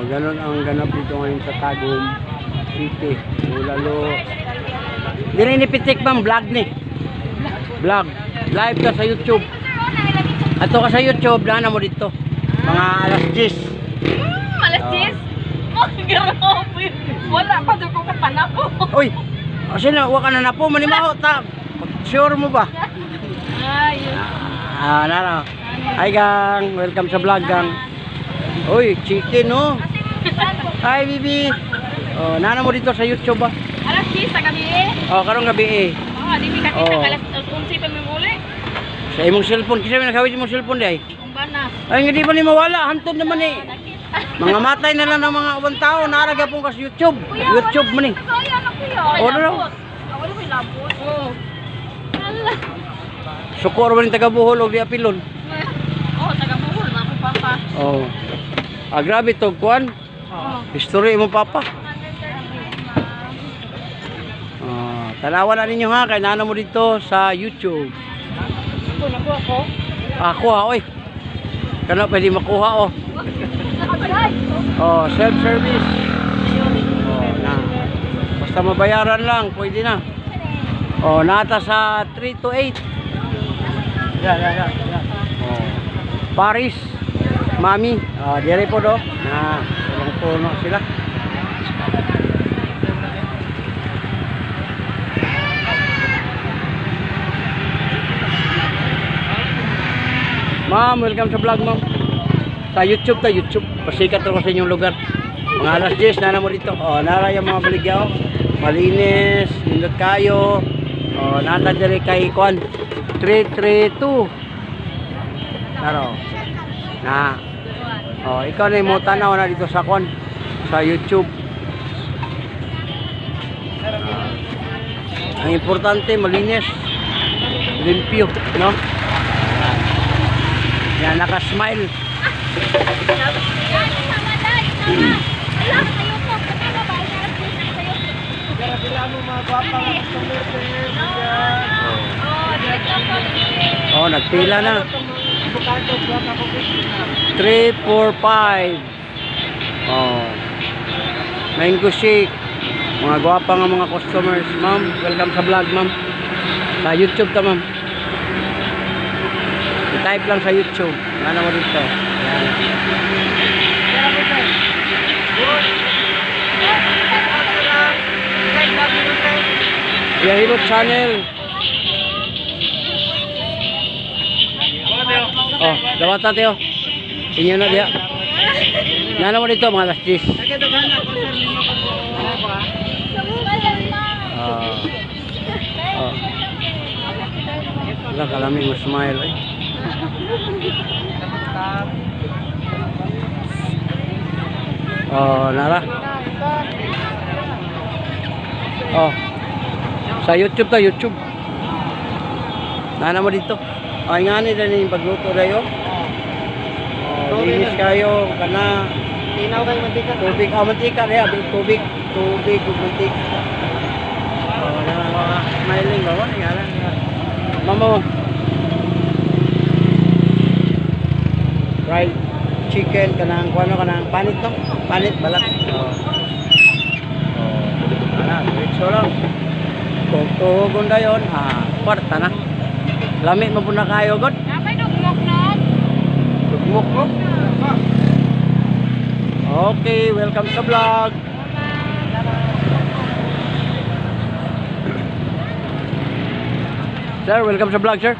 Oh, ganun ang ganap dito ngayon sa Tagum City. Ulalo. Dili ni Pitik bang vlog ni. Vlog. Live ka sa YouTube. Ato ka sa YouTube, dana mo dito. Mga alas 10. Hmm, alas 10? Oh, grabe. Wala pa doon ko kapanapo. Uy, kasi na, wa ka na na po, manimaho ta. Sure mo ba? Ayun. Ah, nara. Hi gang, welcome sa vlog gang. Uy, chicken no. Hi Bibi. Oh, nana mo dito sa YouTube ba? Alas 10 sa gabi eh. Oh, karong gabi eh. Oh, di mi kasi Oh. alas 11 pa mi muli. Sa imong cellphone, kasi may nakawit imong cellphone di ay. Kung ba na. Ay, hindi pa ni mawala, hantod naman eh. Mga matay na lang ng mga ubang tao, naraga po ka sa YouTube. YouTube man eh. Kaya na kuya. Oh, ano daw? Wala ko labot. Oo. Hala. Sukor man yung taga Bohol o di apilon. Oh, taga Bohol ako papa. Oh. Ah, grabe to, kuan. Oh. History mo papa. Ah, tanawan na ninyo ha, kay nana mo dito sa YouTube. Ito na po ako. Ah, kuha, oy. Kana pwede makuha, oh. Oh, self-service. Oh, na. Basta mabayaran lang, pwede na. Oh, nata sa 3 to 8. Ya, ya, ya, ya. Oh. Paris, Mami, oh, dire po do. Na, puno sila. Ma'am, welcome sa vlog, ma'am. Sa YouTube ta, YouTube. Pasikat ako sa inyong lugar. Mga alas 10 na na mo dito. Oh, nara mga baligyaw. Malinis, nindot kayo. Oh, nata dire kay Kwan. 332. Naro. Na. Oh, ikaw na mo tanaw na dito sa Kwan. Sa YouTube. Ah. ang importante, malinis. Limpyo, no? Yan, naka-smile. Oh, nagpila na. 3, 4, 5. Oh. Mango shake. Mga gwapa nga mga customers. Ma'am, welcome sa vlog, ma'am. Sa YouTube ta, ma'am. I-type lang sa YouTube. Ano mo dito? Yan. Yahilo Channel. Oh, dawat oh. Inyo na diya. Nana mo dito mga alas 10. Ah. Oh. Wala kalami mo smile eh. Oh, nara. Oh. Sa YouTube ta, YouTube. Nana mo dito. Ay nga ni dali yung pagluto dayo. Linis kayo kana Tinaw kayo mantika. tubig, ah, mantika rin, abig tubig, tubig, na mga smiling ba? Wala nga lang. Mama mo. Fried chicken kanang kuano kanang panit no? Panit balat. Oh. Oh. Ana, diretso lang. Tutugon dayon, ah, kwarta na. Lami mo po na kayo, God. Tugmok mo. Okay, welcome sa vlog. Sir, welcome sa vlog, sir.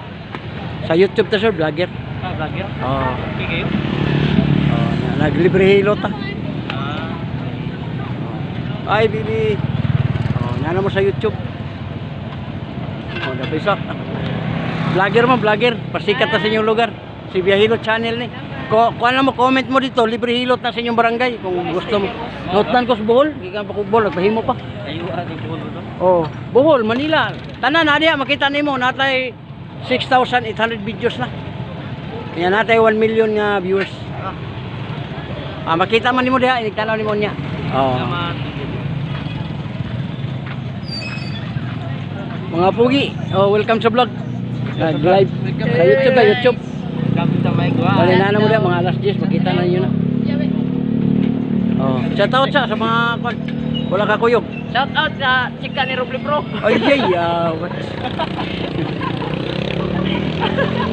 Sa YouTube ta, sir, vlogger. Ah, vlogger? Oo. Okay kayo? Oh, naglibre hilo ta. Ah, Ay, bibi. Oh, nana mo sa YouTube. Oh, nabisak. Vlogger mo, vlogger. Pasikat na sa inyong lugar. Si Biahilo Channel ni. Ko, kuan mo, comment mo dito. Libre hilot na sa inyong barangay. Kung gusto mo. Notan ko sa Bohol. Gikan pa ko Bohol. Nagpahimo pa. ayo ah, di buhol to. Oh, Bohol, Manila. Tanan na diya, makita nimo natay 6,800 videos na. Kaya natay 1 million nga viewers. Ah, makita man nimo diha, inigtanaw nimo niya. Oh. Mga pugi, oh, welcome sa vlog. Nag live sa YouTube na YouTube. Welcome sa mic wa. Bali na na mo mga alas 10, makita na niyo na. Shout out sa sa mga kwan. Wala ka kuyog. Shout out sa chika ni Roble Pro. Ay, ay, ah, what?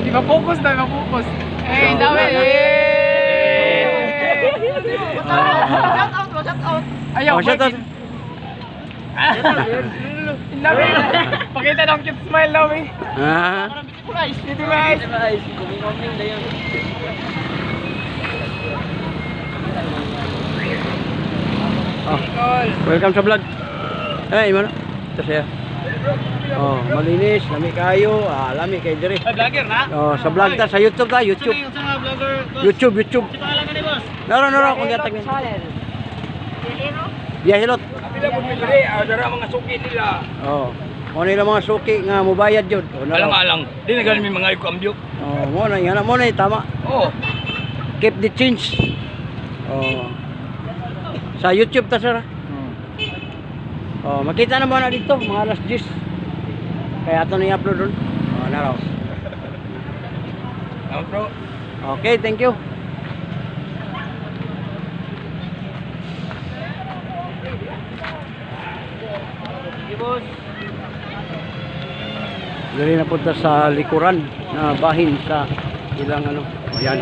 Di ba focus na, focus. Hey, Oh, dami. wala. Shout out shout out. Ayaw, Oh, shout out. Dami. Pakita ng cute smile daw eh. Ah, Dito guys. oh, welcome sa vlog. Ay, mo na. Ito siya. Oh, malinis, lami kayo, ah, lami kay dire. vlogger na? Oh, sa vlog ta sa YouTube ta, YouTube. Sa vlogger, YouTube, YouTube. Si pangalan ni boss? Naro, naro, kung gatag ni. Biyahilot. Pila po pili, dara mga suki nila. Oh. Mo nila mga suki nga mobayad jud. Oh, naro. alang. Di na may mga ikambyok. Oh, mo na, yan mo na, tama. Oh. Keep the change. Oh. Sa YouTube ta sir. Oh, makita na mo na dito, mga alas 10. Kaya ito na i-upload doon. Oh, naro. Outro. Okay, thank you. Dali na punta sa likuran na bahin sa ilang ano. Ayan.